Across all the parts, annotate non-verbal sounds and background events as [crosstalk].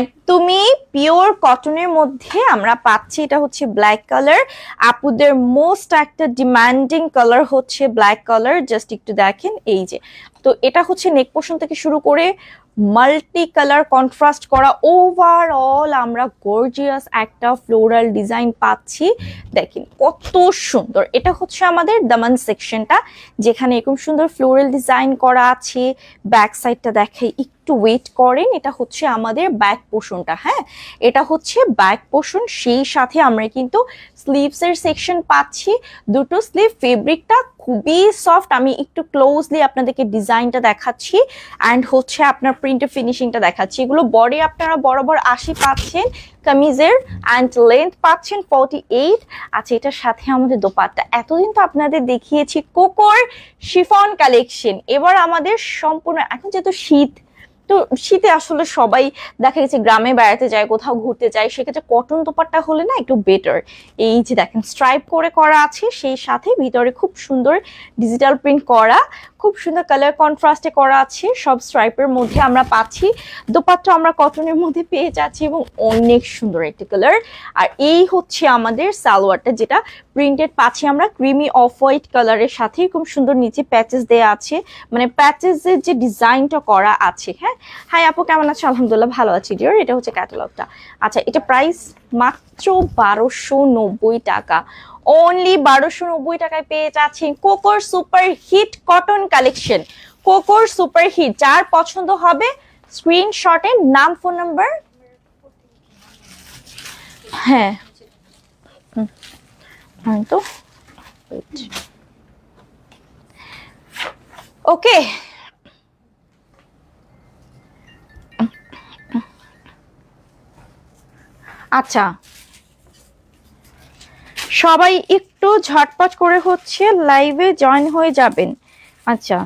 একদমই পিওর কটনের মধ্যে আমরা পাচ্ছি, এটা হচ্ছে ব্ল্যাক কালার আপুদের মোস্ট একটা ডিমান্ডিং কালার হচ্ছে ব্ল্যাক কালার জাস্ট একটু দেখেন, এই যে। তো এটা হচ্ছে নেক পোর্শন থেকে শুরু করে মাল্টি কালার কন্ট্রাস্ট করা। ওভারঅল আমরা গর্জিয়াস একটা ফ্লোরাল ডিজাইন পাচ্ছি। দেখেন কত সুন্দর। এটা হচ্ছে আমাদের দামান সেকশনটা যেখানে এরকম সুন্দর ফ্লোরাল ডিজাইন করা আছে। ব্যাক সাইডটা দেখাই একটু ওয়েট করেন, এটা হচ্ছে আমাদের ব্যাক পোর্শনটা হ্যাঁ? এটা হচ্ছে ব্যাক পোর্শন সেই সাথে আমরা কিন্তু স্লিভসের সেকশন পাচ্ছি। দুটো স্লিভ ফেব্রিকটা খুবই সফট আমি একটু ক্লোজলি আপনাদেরকে ডিজাইনটা দেখাচ্ছি অ্যান্ড হচ্ছে আপনার প্রিন্টের ফিনিশিংটা দেখাচ্ছি। এগুলো বডি আপনারা বরাবর আশি পাচ্ছেন, কামিজের অ্যান্ড লেন্থ পাচ্ছেন ফর্টি এইট আচ্ছা এটার সাথে আমাদের দোপাট্টা। এতদিন তো আপনাদের দেখিয়েছি, কোকোর শিফন কালেকশন এবার আমাদের সম্পূর্ণ, এখন যেহেতু শীত তো শীতে আসলে সবাই দেখা গেছে গ্রামে বেড়াতে যায়, কোথাও ঘুরতে যায়, সেক্ষেত্রে কটন দোপাট্টা হলে না একটু বেটার এই যে দেখেন স্ট্রাইপ করে করা আছে, সেই সাথে ভিতরে খুব সুন্দর ডিজিটাল প্রিন্ট করা খুব সুন্দর কালার কন্ট্রাস্টে করা আছে। সব স্ট্রাইপের মধ্যে আমরা পাচ্ছি। দোপাট্টা আমরা কটনের মধ্যে পেয়ে যাচ্ছি এবং অনেক সুন্দর একটি কালার আর এই হচ্ছে আমাদের সালোয়ারটা যেটা প্রিন্টেড পাচ্ছি আমরা ক্রিমি অফ হোয়াইট কালারের সাথে। খুব সুন্দর নিচে প্যাচেস দেওয়া আছে। মানে প্যাচেসের যে ডিজাইনটা করা আছে হ্যাঁ? হাই আপু, কেমন আছে? আলহামদুলিল্লাহ ভালো আছি ডিয়ার এটা হচ্ছে ক্যাটালগটা আচ্ছা এটা প্রাইস মাত্র বারোশো টাকা। অনলি বারোশো নব্বই টাকায় পেয়ে যাচ্ছেন কোকোর সুপার হিট কটন কালেকশন কোকোর সুপার হিট যার পছন্দ হবে স্ক্রিনশটে নাম ফোন নাম্বার হ্যাঁ। তো ওকে আচ্ছা। সবাই একটু ঝটপট করে হচ্ছে লাইভে জয়েন হয়ে যাবেন। আচ্ছা।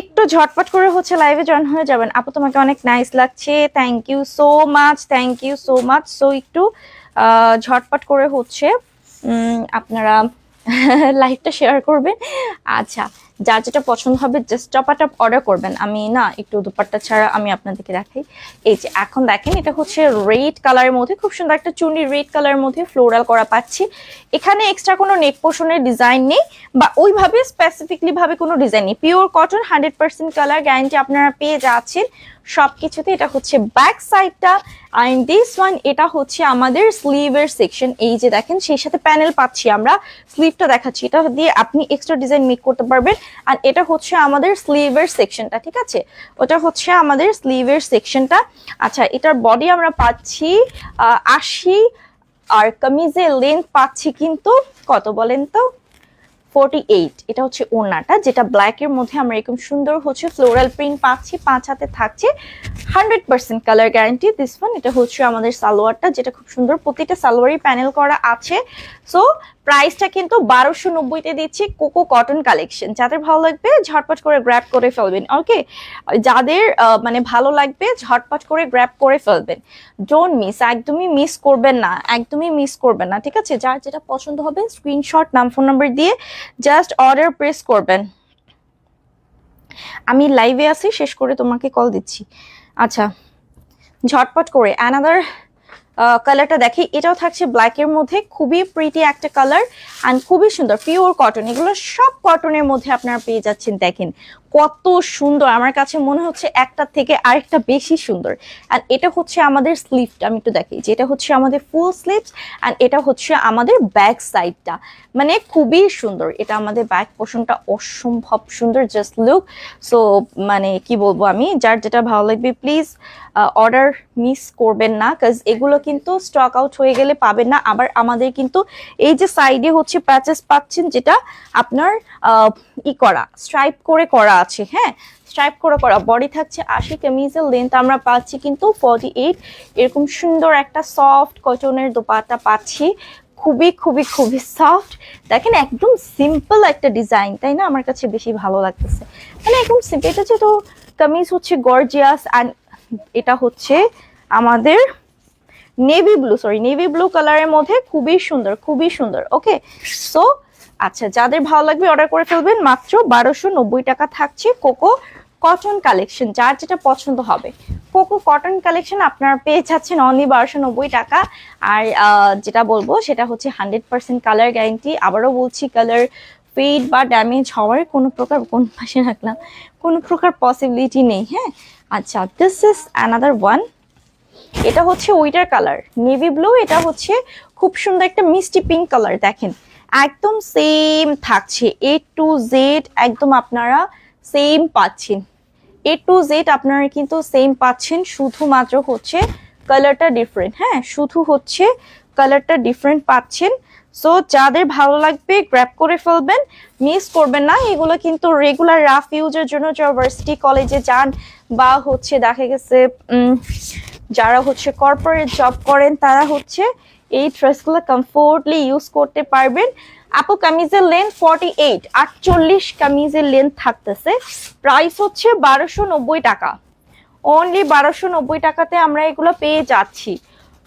একটু ঝটপট করে হচ্ছে লাইভে জয়েন হয়ে যাবেন। আপু, তোমাকে অনেক নাইস লাগছে। Thank you so much thank you so much so একটু ঝটপট করে হচ্ছে আপনারা [laughs] লাইভটা শেয়ার করবেন। আচ্ছা। যার যেটা পছন্দ হবে জাস্ট টপাটপ অর্ডার করবেন। আমি না, একটু দুপাট্টা ছাড়া আমি আপনাদেরকে দেখাই। এই যে, এখন দেখেন, এটা হচ্ছে রেড কালারের মধ্যে, খুব সুন্দর একটা চুনি রেড কালারের মধ্যে ফ্লোরাল করা পাচ্ছি। এখানে এক্সট্রা কোনো নেক পোর্শনের ডিজাইন নেই, বা ওইভাবে স্পেসিফিকলি ভাবে কোনো ডিজাইন নেই। Pure cotton hundred percent colour guarantee আপনারা পেয়ে যাচ্ছেন। সবকিছুতে এটা হচ্ছে ব্যাক সাইডটা অ্যান্ড দিস ওয়ান এটা হচ্ছে আমাদের স্লিভের সেকশন এই যে দেখেন, সেই সাথে প্যানেল পাচ্ছি আমরা। স্লিভটা দেখাচ্ছি। এটা দিয়ে আপনি এক্সট্রা ডিজাইন মেক করতে পারবেন। আর এটা হচ্ছে আমাদের স্লিভের সেকশনটা ঠিক আছে? ওটা হচ্ছে আমাদের স্লিভের সেকশনটা আচ্ছা এটার বডি আমরা পাচ্ছি আশি, আর কামিজের লেন্থ পাচ্ছি কিন্তু কত বলেন তো? ফোরটি এইট এটা হচ্ছে ওড়নাটা, যেটা ব্ল্যাক এর মধ্যে আমরা এরকম সুন্দর হচ্ছে ফ্লোরাল প্রিন্ট পাচ্ছি, পাঁচ হাতে থাকছে। Hundred percent colour guarantee this one এটা হচ্ছে আমাদের সালোয়ারটা, যেটা খুব সুন্দর প্রতিটা সালোয়ারই প্যানেল করা আছে। সো প্রাইসটা কিন্তু বারোশো নব্বইতে দিচ্ছি কোকো কটন কালেকশন যাদের ভালো লাগবে, ঝটপট করে গ্র্যাপ করে ফেলবেন। ওকে যাদের মানে ভালো লাগবে, ঝটপট করে গ্র্যাপ করে ফেলবেন। ডোন্ট মিস একদমই মিস করবেন না। একদমই মিস করবেন না, ঠিক আছে? যার যেটা পছন্দ হবে স্ক্রিনশট নাম ফোন নাম্বার দিয়ে জাস্ট অর্ডার প্রেস করবেন। আমি লাইভে আছি, শেষ করে তোমাকে কল দিচ্ছি। আচ্ছা ঝটপট করে অ্যানাদার কালারটা দেখি, এটাও থাকছে ব্ল্যাকের মধ্যে, খুবই প্রিটি একটা কালার অ্যান্ড খুবই সুন্দর পিওর কটন এগুলো সব কটনের মধ্যে আপনারা পেয়ে যাচ্ছেন, দেখেন। কত সুন্দর। আমার কাছে মনে হচ্ছে একটা থেকে আরেকটা বেশি সুন্দর। অ্যান্ড এটা হচ্ছে আমাদের স্লিভটা আমি একটু দেখি যে এটা হচ্ছে আমাদের ফুল স্লিভস অ্যান্ড এটা হচ্ছে আমাদের ব্যাক সাইডটা মানে খুবই সুন্দর। এটা আমাদের ব্যাক পোর্শনটা অসম্ভব সুন্দর জাস্ট লুক সো মানে কি বলব আমি, যার যেটা ভালো লাগবে প্লিজ অর্ডার মিস করবেন না কাজ এগুলো কিন্তু স্টক আউট হয়ে গেলে পাবেন না। আবার আমাদের কিন্তু এই যে সাইডে হচ্ছে প্যাচেস পাচ্ছেন, যেটা আপনার ই করা স্ট্রাইপ করে করা আছে হ্যাঁ? স্ট্রাইপ করে করা বডি থাকছে আশি কামিজের লেন্থ আমরা পাচ্ছি কিন্তু ফর্টি এইট এরকম সুন্দর একটা সফট কটনের দোপাট্টা পাচ্ছি। খুবই খুবই খুবই সফট দেখেন, একদম সিম্পল একটা ডিজাইন তাই না? আমার কাছে বেশি ভালো লাগতেছে। মানে একদম সিম্পল এটা যেহেতু কামিজ হচ্ছে গর্জিয়াস অ্যান্ড এটা হচ্ছে আমাদের navy blue sorry navy blue কালারের মধ্যে খুবই সুন্দর খুবই সুন্দর ওকে সো আচ্ছা যাদের ভালো লাগবে অর্ডার করে ফেলবেন, মাত্র বারোশো টাকা থাকছে কোকো কটন কালেকশন যার যেটা পছন্দ হবে। কোকো কটন কালেকশন আপনারা পেয়ে যাচ্ছেন অনলি বারোশো নব্বই টাকা। আর যেটা বলব, সেটা হচ্ছে হান্ড্রেড পার্সেন্ট কালার গ্যারেন্টি আবারও বলছি কালার ফেড বা ড্যামেজ হওয়ার কোনো প্রকার, কোন পাশে রাখলাম, কোনো প্রকার পসিবিলিটি নেই হ্যাঁ? আচ্ছা দিস ইজ অ্যানাদার ওয়ান এটা হচ্ছে ওইটার কালার নেভি ব্লু এটা হচ্ছে খুব সুন্দর একটা মিষ্টি পিঙ্ক কালার দেখেন। একদম সেম থাকছে এ টু জেড একদম আপনারা সেম পাচ্ছেন। এ টু জেড আপনারা কিন্তু সেম পাচ্ছেন, শুধুমাত্র হচ্ছে কালারটা ডিফারেন্ট হ্যাঁ? শুধু হচ্ছে কালারটা ডিফারেন্ট পাচ্ছেন। সো যাদের ভালো লাগবে গ্র্যাপ করে ফেলবেন মিস করবেন না। এগুলো কিন্তু রেগুলার রাফ ইউজের জন্য যারা ভার্সিটি কলেজে যান বা হচ্ছে দেখা গেছে যারা হচ্ছে কর্পোরেট জব করেন, তারা হচ্ছে এই ড্রেসগুলো কমফোর্টলি ইউজ করতে পারবেন। আপু, কামিজের লেন্থ ফর্টি এইট আটচল্লিশ কামিজের লেন্থ থাকতেছে। প্রাইস হচ্ছে বারোশো নব্বই টাকা। অনলি বারোশো নব্বই টাকাতে আমরা এগুলো পেয়ে যাচ্ছি।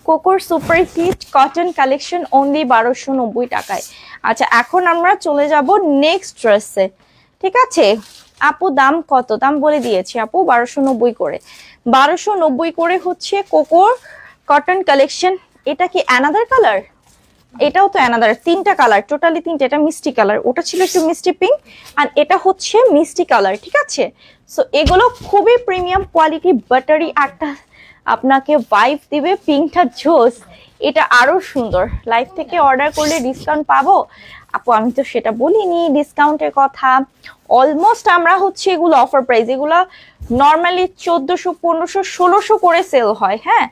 কোকোর super hit cotton collection only বারোশো নব্বই টাকায়। আচ্ছা এখন আমরা চলে যাব নেক্সট ড্রেসে ঠিক আছে? আপু, দাম কত? দাম বলে দিয়েছি আপু, বারোশো নব্বই করে। বারোশো নব্বই করে হচ্ছে কোকোর কটন কালেকশন এটা কি অ্যানাদার কালার এটাও তো অ্যানাদার তিনটা কালার টোটালি তিনটা, এটা মিষ্টি কালার ওটা ছিল একটু মিষ্টি পিঙ্ক আর এটা হচ্ছে মিষ্টি কালার ঠিক আছে? সো এগুলো খুবই প্রিমিয়াম কোয়ালিটি বাটারি একটা, আপনাকে ভাইভ দিবে পিঙ্কটা জোস এটা আরও সুন্দর। লাইভ থেকে অর্ডার করলে ডিসকাউন্ট পাবো। আপু, আমি তো সেটা বলিনি ডিসকাউন্টের কথা। অলমোস্ট আমরা হচ্ছে এগুলো অফার প্রাইস এগুলো নর্মালি চোদ্দোশো, পনেরোশো, ষোলোশো করে সেল হয় হ্যাঁ?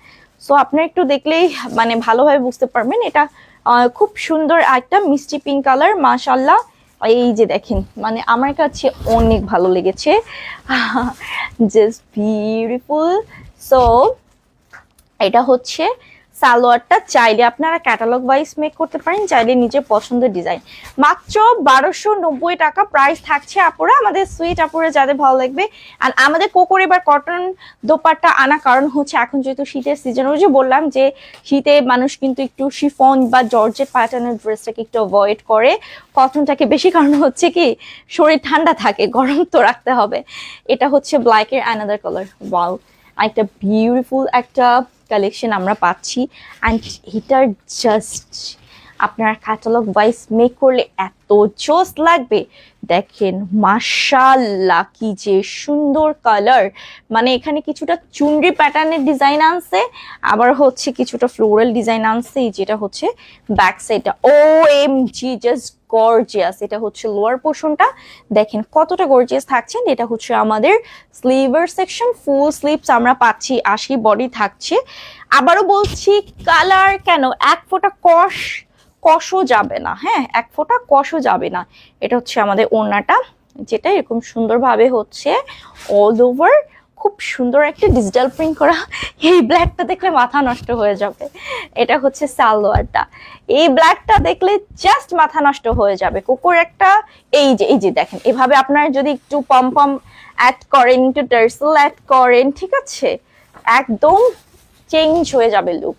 সো আপনার একটু দেখলেই মানে ভালোভাবে বুঝতে পারবেন এটা খুব সুন্দর একটা মিষ্টি পিঙ্ক কালার মাশাল্লাহ এই যে দেখেন মানে আমার কাছে অনেক ভালো লেগেছে। জাস্ট বিউটিফুল সো এটা হচ্ছে সালোয়ারটা চাইলে আপনারা ক্যাটালগ ওয়াইজ মেক করতে পারেন, চাইলে নিজের পছন্দের ডিজাইন মাত্র বারোশো নব্বই টাকা প্রাইস থাকছে আপুরা, আমাদের সুইট আপুরা যাদের ভালো লাগবে। আর আমাদের কোকোর এবার কটন দোপাট্টা আনা কারণ হচ্ছে, এখন যেহেতু শীতের সিজন ওই যে বললাম যে শীতে মানুষ কিন্তু একটু শিফন বা জর্জেট প্যাটার্নের ড্রেসটাকে একটু অ্যাভয়েড করে। কটনটাকে বেশি, কারণ হচ্ছে কি, শরীর ঠান্ডা থাকে, গরম তো রাখতে হবে। এটা হচ্ছে ব্ল্যাকের অ্যানাদার কালার ওয়াও একটা বিউটিফুল একটা কালেকশন আমরা পাচ্ছি। অ্যান্ড হিটার জাস্ট আপনার ক্যাটালগ ওয়াইজ মেক করলে এত জোস লাগবে। দেখেন মাশাল্লাহ কি যে সুন্দর কালার মানে এখানে কিছুটা চুনরি প্যাটার্নের ডিজাইন আনছে, আবার হচ্ছে কিছুটা ফ্লোরাল ডিজাইন আনছে যেটা হচ্ছে ব্যাক সাইডটা O M G just gorgeous এটা হচ্ছে লোয়ার পোর্শনটা দেখেন কতটা গর্জিয়াস থাকছেন এটা হচ্ছে আমাদের স্লিভার সেকশন ফুল স্লিভস আমরা পাচ্ছি, আশি বডি থাকছে। আবারও বলছি কালার কেন? এক ফোঁটা কষ কষও যাবে না হ্যাঁ এক ফোঁটা কষও যাবে না। এটা হচ্ছে আমাদের ওড়নাটা, যেটা এরকম সুন্দরভাবে হচ্ছে অল ওভার খুব সুন্দর একটা ডিজিটাল প্রিন্ট করা, এই ব্ল্যাকটা দেখলে মাথা নষ্ট হয়ে যাবে। এটা হচ্ছে সালোয়ারটা। এই ব্ল্যাকটা দেখলে জাস্ট মাথা নষ্ট হয়ে যাবে। কুকুর একটা, এই যে এই যে দেখেন, এভাবে আপনারা যদি একটু পম পম অ্যাড করেন, একটু টার্সেল অ্যাড করেন, ঠিক আছে? একদম চেঞ্জ হয়ে যাবে লুক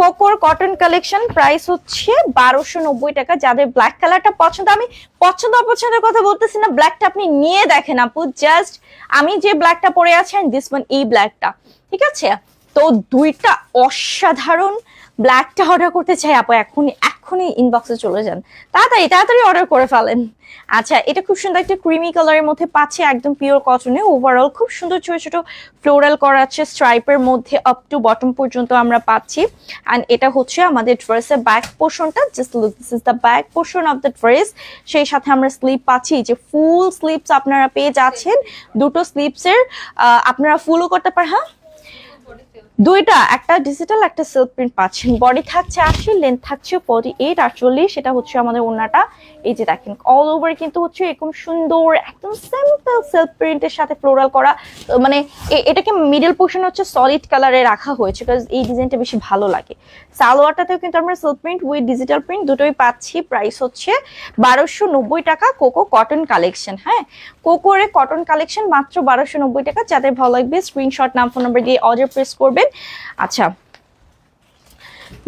কোকোর কটন কালেকশন প্রাইস হচ্ছে বারোশো নব্বই টাকা। যাদের ব্ল্যাক কালারটা পছন্দ, আমি পছন্দ অপছন্দের কথা বলতেছি না ব্ল্যাকটা আপনি নিয়ে দেখেন আপু জাস্ট আমি যে ব্ল্যাকটা পরে আছেন দিস ওয়ান এই ব্ল্যাকটা ঠিক আছে? তো দুইটা অসাধারণ ব্ল্যাকটা অর্ডার করতে চাই, আপু। এখনই এখনই ইনবক্সে চলে যান। তাড়াতাড়ি তাড়াতাড়ি অর্ডার করে ফেলেন। আচ্ছা এটা খুব সুন্দর একটা ক্রিমি কালারের মধ্যে পাচ্ছে, একদম পিওর কটনে ওভারঅল খুব সুন্দর ছোট ছোট ফ্লোরাল করা আছে স্ট্রাইপের মধ্যে আপ টু বটম পর্যন্ত আমরা পাচ্ছি। অ্যান্ড এটা হচ্ছে আমাদের ড্রেসের ব্যাক পোর্শনটা just look this is the back portion of the dress সেই সাথে আমরা স্লিপ পাচ্ছি যে ফুল স্লিপস আপনারা পেয়ে যাচ্ছেন। দুটো স্লিপসের আপনারা ফুলও করতে পারেন হ্যাঁ? দুইটা, একটা ডিজিটাল একটা সিল্ক প্রিন্ট পাচ্ছেন। বডি থাকছে আশি লেন্থ থাকছে ফর্টি এইট আটচল্লিশ সেটা হচ্ছে আমাদের ওনাটা এই যে দেখেন অল ওভার কিন্তু হচ্ছে এরকম সুন্দর, একদম সিম্পল সিল্ক প্রিন্টের সাথে ফ্লোরাল করা। মানে এটাকে মিডল পোর্শন হচ্ছে সলিড কালারে রাখা হয়েছে বিকজ এই ডিজাইনটা বেশি ভালো লাগে। সালোয়ারটাতেও কিন্তু আমরা silk print with digital print দুটোই পাচ্ছি। প্রাইস হচ্ছে বারোশো টাকা কোকো কটন কালেকশন হ্যাঁ? কোকোরে কটন কালেকশন মাত্র বারোশো নব্বই টাকা। যাদের ভালো লাগবে স্ক্রিনশট নাম ফোন নাম্বার দিয়ে অর্ডার প্রেস করবেন। আচ্ছা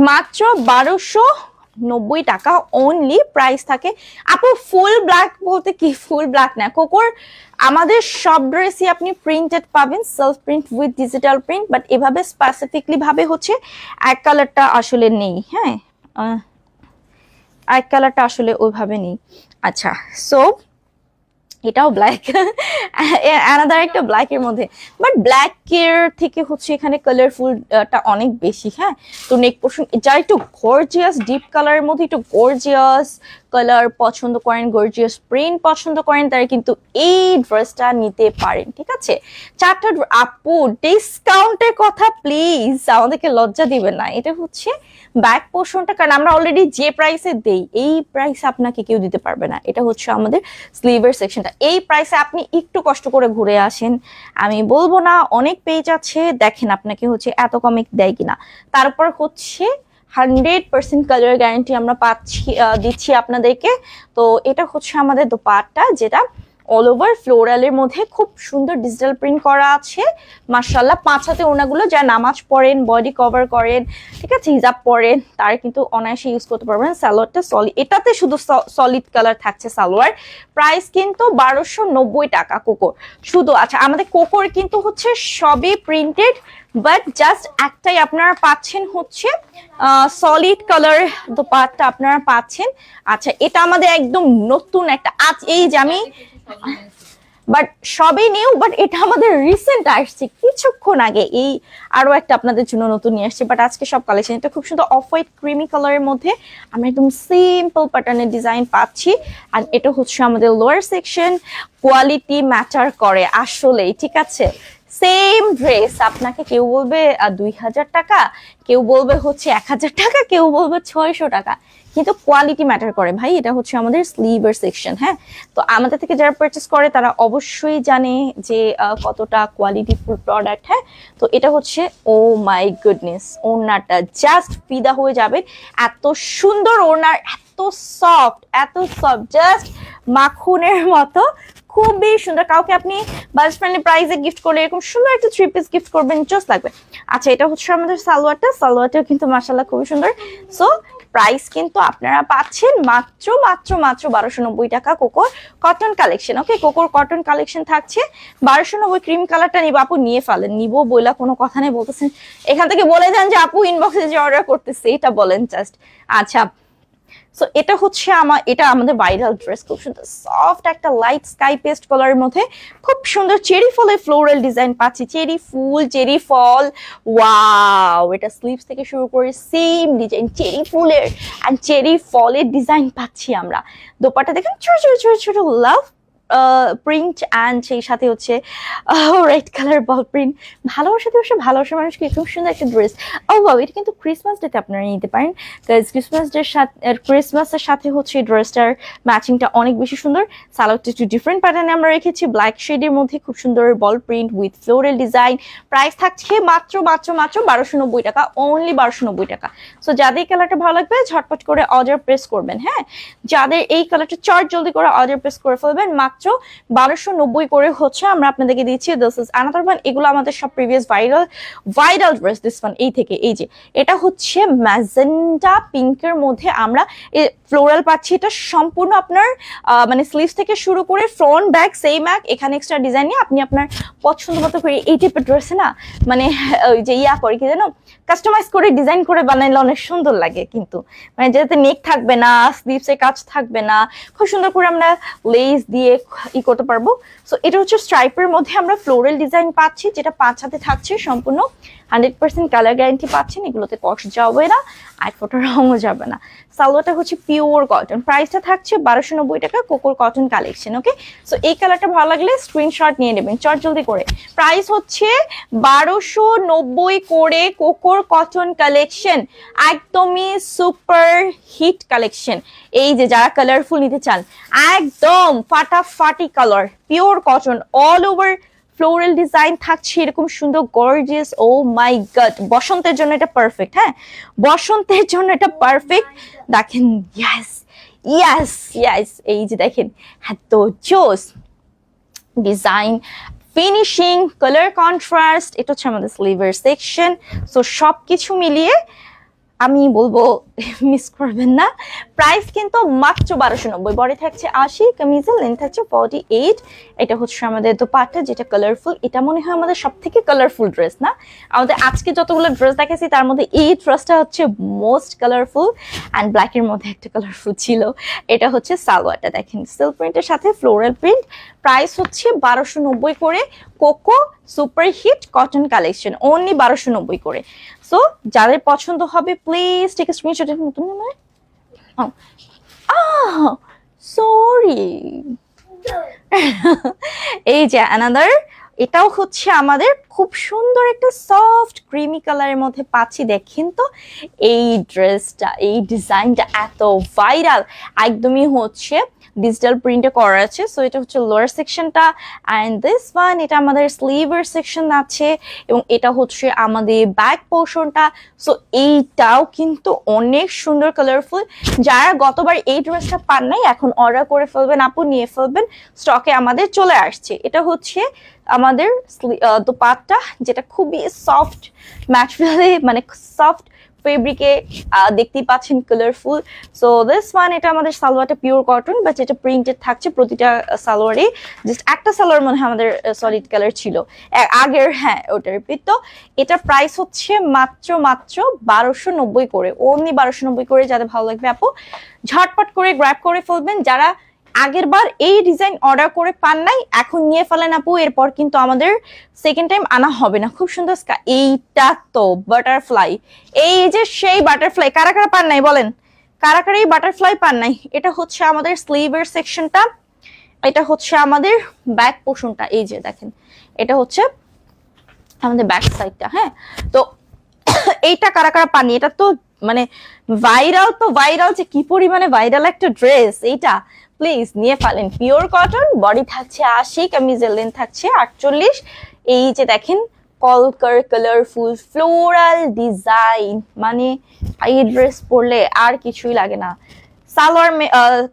মাত্র বারোশো নব্বই টাকা অনলি প্রাইস থাকে। আপু ফুল ব্ল্যাক বলতে কি? ফুল ব্ল্যাক না। কোকোর আমাদের সব ড্রেসই আপনি প্রিন্টেড পাবেন self print with digital print but এভাবে স্পেসিফিকলি ভাবে হচ্ছে এক কালারটা আসলে নেই হ্যাঁ? এক কালারটা আসলে ওইভাবে নেই। আচ্ছা সো এটাও ব্ল্যাক অ্যানাদার [laughs] একটা ব্ল্যাক এর মধ্যে। বাট ব্ল্যাক এর থেকে হচ্ছে এখানে কালারফুলটা অনেক বেশি হ্যাঁ? তো নেক পোর্শন যা একটু গর্জিয়াস ডিপ কালারের মধ্যে একটু গর্জিয়াস কালার পছন্দ করেন গর্জিয়াস প্রিন্ট পছন্দ করেন, তারা কিন্তু এই ড্রেসটা নিতে পারেন, ঠিক আছে? চারটা আপু ডিসকাউন্টের কথা প্লিজ আমাদেরকে লজ্জা দিবেন না। এটা হচ্ছে ব্যাক পোর্শনটা কারণ আমরা অলরেডি যে প্রাইসে দেই, এই প্রাইসে আপনাকে কেউ দিতে পারবে না। এটা হচ্ছে আমাদের স্লিভের সেকশনটা এই প্রাইসে আপনি একটু কষ্ট করে ঘুরে আসেন। আমি বলব না, অনেক পেজ আছে, দেখেন আপনাকে হচ্ছে এত কমে দেয় কিনা। তারপর হচ্ছে হান্ড্রেড পার্সেন্ট কালার গ্যারান্টি আমরা পাচ্ছি দিচ্ছি আপনাদেরকে। তো এটা হচ্ছে আমাদের দোপাট্টা যেটা অল ওভার ফ্লোরালের মধ্যে খুব সুন্দর ডিজিটাল প্রিন্ট করা আছে। মার্শাল্লাহ পাঁচ হাতে ওনাগুলো যা নামাজ পড়েন বডি কভার করেন, ঠিক আছে, হিজাব পরেন, তারা কিন্তু অনায়াসে ইউজ করতে পারবেন। সালোয়ারটা সলিড এটাতে শুধু সলিড কালার থাকছে সালোয়ার। প্রাইস কিন্তু বারোশো নব্বই টাকা কোকোর। শুধু আচ্ছা আমাদের কোকোর কিন্তু হচ্ছে সবই প্রিন্টেড বাট জাস্ট একটাই আপনারা পাচ্ছেন হচ্ছে সলিড কালার দোপাট্টা আপনারা পাচ্ছেন। আচ্ছা এটা আমাদের একদম নতুন একটা, আজ এই যে আমি [laughs] বাট সবই নিউ বাট এটা আমাদের রিসেন্ট আসছে। কিছুক্ষণ আগে এই আরও একটা আপনাদের জন্য নতুন নিয়ে আসছে বাট আজকে সব কালেকশন এটা খুব সুন্দর অফ হোয়াইট ক্রিমি কালারের মধ্যে আমরা একদম সিম্পল প্যাটার্নের ডিজাইন পাচ্ছি। আর এটা হচ্ছে আমাদের লোয়ার সেকশন কোয়ালিটি ম্যাটার করে আসলেই, ঠিক আছে? সেম ড্রেস আপনাকে কেউ বলবে দুই হাজার টাকা, কেউ বলবে হচ্ছে এক হাজার টাকা, কেউ বলবে ছয়শো টাকা। কিন্তু কোয়ালিটি ম্যাটার করে ভাই, এটা হচ্ছে আমাদের স্লিভের সেকশন হ্যাঁ? তো আমাদের থেকে যারা পারচেস করে, তারা অবশ্যই জানে যে কতটা কোয়ালিটি ফুল প্রোডাক্ট হ্যাঁ? তো এটা হচ্ছে ও মাই গুডনেস ওড়নাটা জাস্ট ফিদা হয়ে যাবে। এত সুন্দর ওড়নার, এত সফট এত সফট জাস্ট মাখনের মতো খুবই সুন্দর। কাউকে আপনি বাজেট ফ্রেন্ডলি প্রাইসে গিফট করলে এরকম সুন্দর একটা থ্রি পিস গিফট করবেন জোস লাগবে। আচ্ছা এটা হচ্ছে আমাদের সালোয়ারটা। সালোয়ারটাও কিন্তু মাসাল্লাহ খুবই সুন্দর। সো প্রাইস কিন্তু আপনারা পাচ্ছেন মাত্র মাত্র মাত্র বারোশো নব্বই টাকা কোকোর কটন কালেকশন ওকে কোকোর কটন কালেকশন থাকছে। বারোশো নব্বই ক্রিম কালারটা নিব, আপু নিয়ে ফেলেন। নিবো বইলা কোনো কথা নেই বলতেছেন। এখান থেকে বলে দেন যে, আপু ইনবক্সে যে অর্ডার করতেছে, এটা বলেন জাস্ট আচ্ছা সো এটা হচ্ছে আমার এটা আমাদের ভাইরাল ড্রেস খুব সুন্দর সফট একটা লাইট স্কাই পেস্ট কালারের মধ্যে খুব সুন্দর চেরি ফলের ফ্লোরাল ডিজাইন পাচ্ছি। চেরি ফুল চেরি ফল ওয়াও এটা স্লিভস থেকে শুরু করে সেম ডিজাইন চেরি ফুলের অ্যান্ড চেরি ফলের ডিজাইন পাচ্ছি আমরা। দোপাটা দেখেন, ছোট ছোট ছোট ছোট লাভ প্রিন্ট অ্যান্ড সেই সাথে হচ্ছে রেড কালার বল প্রিন্ট ভালোবাসা দিবসে ভালোবাসা মানুষকে খুব সুন্দর একটা ড্রেস ও বাবা এটা কিন্তু ক্রিসমাস ডেতে আপনারা নিতে পারেন। কাজ ক্রিসমাস ডের সাথে ক্রিসমাসের সাথে হচ্ছে এই ড্রেসটার ম্যাচিংটা অনেক বেশি সুন্দর। সালোয়ারটা একটু ডিফারেন্ট প্যাটার্নে আমরা রেখেছি। ব্ল্যাক শেডের মধ্যে খুব সুন্দর ball print with floral design price থাকছে মাত্র মাত্র মাত্র বারোশো নব্বই টাকা। অনলি বারোশো নব্বই টাকা। সো যাদের এই কালারটা ভালো লাগবে, ঝটপট করে অর্ডার প্রেস করবেন হ্যাঁ? যাদের এই কালারটা চট জলদি করে অর্ডার প্রেস করে ফেলবেন, মাত্র বারোশো নব্বই করে হচ্ছে আমরা আপনাদেরকে দিচ্ছি দিস ইজ আনাদার ওয়ান এগুলো আমাদের সব previous viral viral dress this one এই থেকে, এই যে। এটা হচ্ছে ম্যাজেন্টা পিঙ্কের মধ্যে আমরা ফ্লোরাল পাচ্ছি। এটা সম্পূর্ণ আপনার মানে স্লিভস থেকে শুরু করে ফ্রন্ট ব্যাক সেম এক। এখানে এক্সট্রা ডিজাইন নিয়ে আপনি আপনার পছন্দ মতো করে এই টাইপের ড্রেসে না মানে ওই যে ইয়া করে, কি জানো? কাস্টমাইজ করে ডিজাইন করে বানাইলে অনেক সুন্দর লাগে কিন্তু। মানে যেটাতে নেক থাকবে না স্লিভসে কাজ থাকবে না, খুব সুন্দর করে আমরা লেস দিয়ে ই করতে পারব। সো এটা হচ্ছে স্ট্রাইপের মধ্যে আমরা ফ্লোরাল ডিজাইন পাচ্ছি, যেটা পাঁচ হাতে থাকছে সম্পূর্ণ। হান্ড্রেড পার্সেন্ট কালার গ্যারান্টি পাচ্ছেন, এগুলোতে কষ্ট যাবে না, আর ফোটো রঙও যাবে না। সালোয়ারটা হচ্ছে পিওর কটন প্রাইসটা থাকছে বারোশো নব্বই টাকা কোকোর কটন কালেকশন ওকে সো এই কালারটা ভালো লাগলে স্ক্রিনশট নিয়ে নেবেন, চট জলদি করে। প্রাইস হচ্ছে বারোশো নব্বই করে কোকোর কটন কালেকশন একদমই সুপার হিট কালেকশন এই যে যারা কালারফুল নিতে চান, একদম ফাটাফাটি colour pure cotton all over floral design থাকছে, এরকম সুন্দর গর্জিয়াস ও মাই গড বসন্তের জন্য এটা পারফেক্ট হ্যাঁ? বসন্তের জন্য এটা পারফেক্ট দেখেন ইয়াস ইয়াস ইয়াস এই যে দেখেন, এত জোস ডিজাইন ফিনিশিং কালার কন্ট্রাস্ট এটা হচ্ছে আমাদের স্লিভের সেকশন সো সব কিছু মিলিয়ে আমি বলব মিস করবেন না। প্রাইস কিন্তু মাত্র বারোশো নব্বই। বডি থাকছে আশি, কামিজের লেন্থ থাকছে ফর্টি এইট এটা হচ্ছে আমাদের দোপাট্টা, যেটা কালারফুল এটা মনে হয় আমাদের সব থেকে কালারফুল ড্রেস না? আমাদের আজকে যতগুলো ড্রেস দেখেছি তার মধ্যে এই ড্রেসটা হচ্ছে মোস্ট কালারফুল অ্যান্ড ব্ল্যাকের মধ্যে একটা কালারফুল ছিল। এটা হচ্ছে সালোয়ারটা, দেখেন। সিল্ক প্রিন্টের সাথে ফ্লোরাল প্রিন্ট প্রাইস হচ্ছে বারোশো নব্বই করে। Coco super hit cotton collection only বারোশো নব্বই করে। সো যাদের পছন্দ হবে প্লিজ টেক স্ক্রিনশট নতুন নাম্বার সরি এই যে অ্যানাদার এটাও হচ্ছে আমাদের খুব সুন্দর একটা সফট ক্রিমি কালারের মধ্যে পাচ্ছি। দেখেন তো, এই ড্রেসটা এই ডিজাইনটা এত ভাইরাল একদমই হচ্ছে ডিজিটাল প্রিন্টে করা আছে। সো এটা হচ্ছে লোয়ার সেকশনটা অ্যান্ড দিস ওয়ান এটা আমাদের স্লিভের সেকশন আছে এবং এটা হচ্ছে আমাদের ব্যাক পোর্শনটা সো এইটাও কিন্তু অনেক সুন্দর কালারফুল যারা গতবার এই ড্রেসটা পান নাই, এখন অর্ডার করে ফেলবেন, আপু, নিয়ে ফেলবেন স্টকে আমাদের চলে আসছে। এটা হচ্ছে আমাদের দোপাট্টা যেটা খুবই সফট ম্যাটেরিয়ালে মানে সফট ফেব্রিকে দেখতেই পাচ্ছেন কালারফুল সো দিস ওয়ান এটা আমাদের সালোয়ারটা পিওর কটন বা যেটা প্রিন্টেড থাকছে প্রতিটা সালোয়ারে জাস্ট একটা সালোয়ার মনে হয় আমাদের সলিড কালার ছিল। আগের হ্যাঁ ওটা রিপিট তো এটা প্রাইস হচ্ছে মাত্র মাত্র বারোশো নব্বই করে। অনলি বারোশো নব্বই করে যাদের ভালো লাগবে, আপু। ঝটপট করে গ্র্যাপ করে ফেলবেন। যারা আগের বার এই ডিজাইন অর্ডার করে পান নাই, এখন নিয়ে ফেলেন আপু, এরপর কিন্তু আমাদের সেকেন্ড টাইম আনা হবে না। খুব সুন্দর এইটা তো বাটারফ্লাই এই যে সেই বাটারফ্লাই কারা কারা পান নাই বলেন? কারা কারা এই বাটারফ্লাই পান নাই? এটা হচ্ছে আমাদের স্লিভের সেকশনটা এটা হচ্ছে আমাদের ব্যাক পোর্শনটা এই যে দেখেন, এটা হচ্ছে আমাদের ব্যাক সাইডটা হ্যাঁ? তো [coughs] এইটা কারা কারা পানি এটা তো মানে ভাইরাল তো ভাইরাল যে কি পরিমাণে ভাইরাল একটা ড্রেস এইটা। প্লিজ নিয়ে ফেলেন পিওর কটন বডি থাকছে আশি, কামিজের লেন্থ থাকছে আটচল্লিশ। এই যে দেখেন, কলকার কালারফুল ফ্লোরাল ডিজাইন মানে এই ড্রেস পরলে আর কিছুই লাগে না। সালোয়ার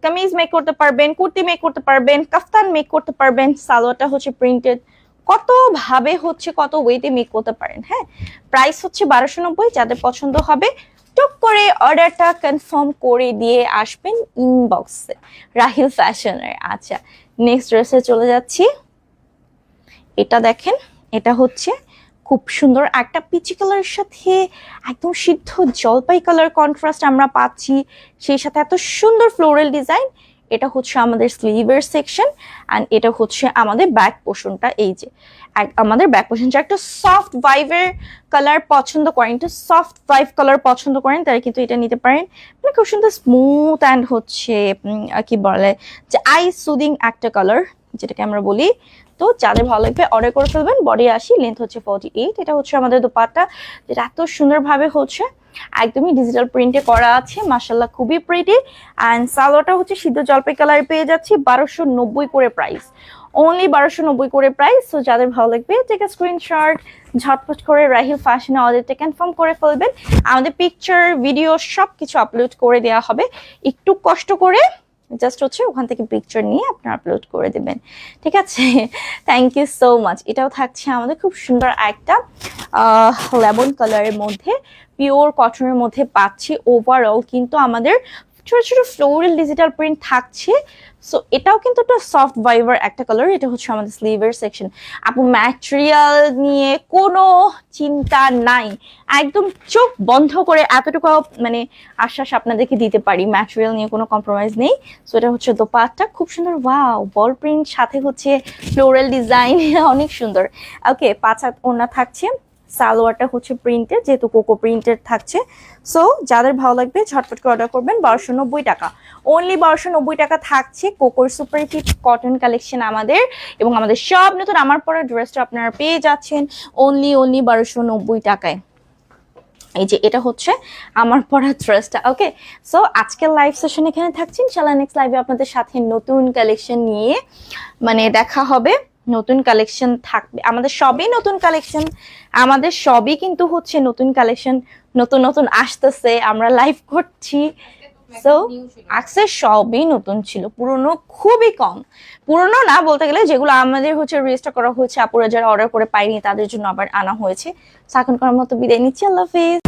কামিজ মেক করতে পারবেন, কুর্তি মেক করতে পারবেন, কাফতান মেক করতে পারবেন, সালোয়ারটা হচ্ছে প্রিন্টেড কত ভাবে হচ্ছে, কত ওয়েতে মেক করতে পারেন হ্যাঁ? প্রাইস হচ্ছে বারোশো নব্বই, যাদের পছন্দ হবে টুক করে অর্ডারটা কনফার্ম করে দিয়ে আসবেন ইনবক্সে। রাহিল ফ্যাশনের আচ্ছা নেক্সট ড্রেসে চলে যাচ্ছি। এটা দেখেন, এটা হচ্ছে খুব সুন্দর একটা পিচি কালারের সাথে একদম সিদ্ধ জলপাই কালার কন্ট্রাস্ট আমরা পাচ্ছি। সেই সাথে এত সুন্দর ফ্লোরাল ডিজাইন এটা হচ্ছে আমাদের স্লিভের সেকশন অ্যান্ড এটা হচ্ছে আমাদের ব্যাক পোর্শনটা এই যে। আমাদের ব্যাক পোর্শনটা একটা সফট ভাইভের কালার পছন্দ করেন, একটু সফট ভাইভ কালার পছন্দ করেন, তারা কিন্তু এটা নিতে পারেন। মানে খুব সুন্দর স্মুথ অ্যান্ড হচ্ছে কি বলে, যে আই সুদিং একটা কালার যেটাকে আমরা বলি। তো যাদের ভালো লাগবে অর্ডার করে ফেলবেন। বডি আসি লেন্থ হচ্ছে ফর্টি এইট এটা হচ্ছে আমাদের দোপাট্টা, যেটা এত সুন্দরভাবে হচ্ছে। একদমই ডিজিটাল প্রিন্টে করা আছে মাসাল্লাহ খুবই প্রিটি অ্যান্ড সালোয়ারটা হচ্ছে সিদ্ধ জলপাই কালার পেয়ে যাচ্ছি, বারোশো করে প্রাইস অনলি বারোশো নব্বই করে প্রাইস তো যাদের ভালো লাগবে টেক স্ক্রিনশট ঝটপট করে রাহিল ফ্যাশনে অর্ডারটা কনফার্ম করে ফেলবেন। আমাদের পিকচার ভিডিও সব কিছু আপলোড করে দেওয়া হবে। একটু কষ্ট করে জাস্ট হচ্ছে ওখান থেকে পিকচার নিয়ে আপনার আপলোড করে দেবেন। ঠিক আছে? থ্যাংক ইউ সো মাচ এটাও থাকছে আমাদের খুব সুন্দর একটা লেমন কালারের মধ্যে পিওর কটনের মধ্যে পাচ্ছি। ওভারঅল কিন্তু আমাদের ছোট ছোট ফ্লোরাল ডিজিটাল প্রিন্ট থাকছে। সো এটাও কিন্তু একটা সফট ভাইবার একটা কালার এটা হচ্ছে আমাদের স্লিভের সেকশন আপু ম্যাটেরিয়াল নিয়ে কোনো চিন্তা নাই। একদম চোখ বন্ধ করে এতটুকু মানে আশ্বাস আপনাদেরকে দিতে পারি ম্যাটেরিয়াল নিয়ে কোনো কম্প্রোমাইজ নেই। সো এটা হচ্ছে দোপাট্টা। খুব সুন্দর ওয়াও বল প্রিন্ট সাথে হচ্ছে ফ্লোরাল ডিজাইন [laughs] অনেক সুন্দর। ওকে পাঁচ হাত ওড়না থাকছে। সালোয়ারটা হচ্ছে প্রিন্টের যেহেতু কোকো প্রিন্টের থাকছে। সো যাদের ভালো লাগবে, ঝটপট করে অর্ডার করবেন বারোশো নব্বই টাকা। অনলি বারোশো নব্বই টাকা থাকছে কোকোর সুপার হিট কটন কালেকশন আমাদের এবং আমাদের সব নতুন আমার পরা ড্রেসটা আপনারা পেয়ে যাচ্ছেন অনলি অনলি বারোশো নব্বই টাকায়। এই যে এটা হচ্ছে আমার পরা ড্রেসটা ওকে সো আজকের লাইভ সেশন এখানে থাকছি। ইনশাল্লাহ নেক্সট লাইভে আপনাদের সাথে নতুন কালেকশন নিয়ে মানে দেখা হবে। নতুন কালেকশন থাকবে। আমাদের সবই নতুন কালেকশন আমাদের সবই কিন্তু হচ্ছে নতুন কালেকশন নতুন নতুন আসতেছে, আমরা লাইভ করছি। সো access সবই নতুন ছিল, পুরনো খুবই কম। পুরনো না বলতে গেলে যেগুলো আমাদের হচ্ছে রেজিস্টার করা হয়েছে, আপুরা যারা অর্ডার করে পাইনি তাদের জন্য আবার আনা হয়েছে। সাখন করার মতো বিদায় নিচ্ছি, আল্লাহ হাফিজ।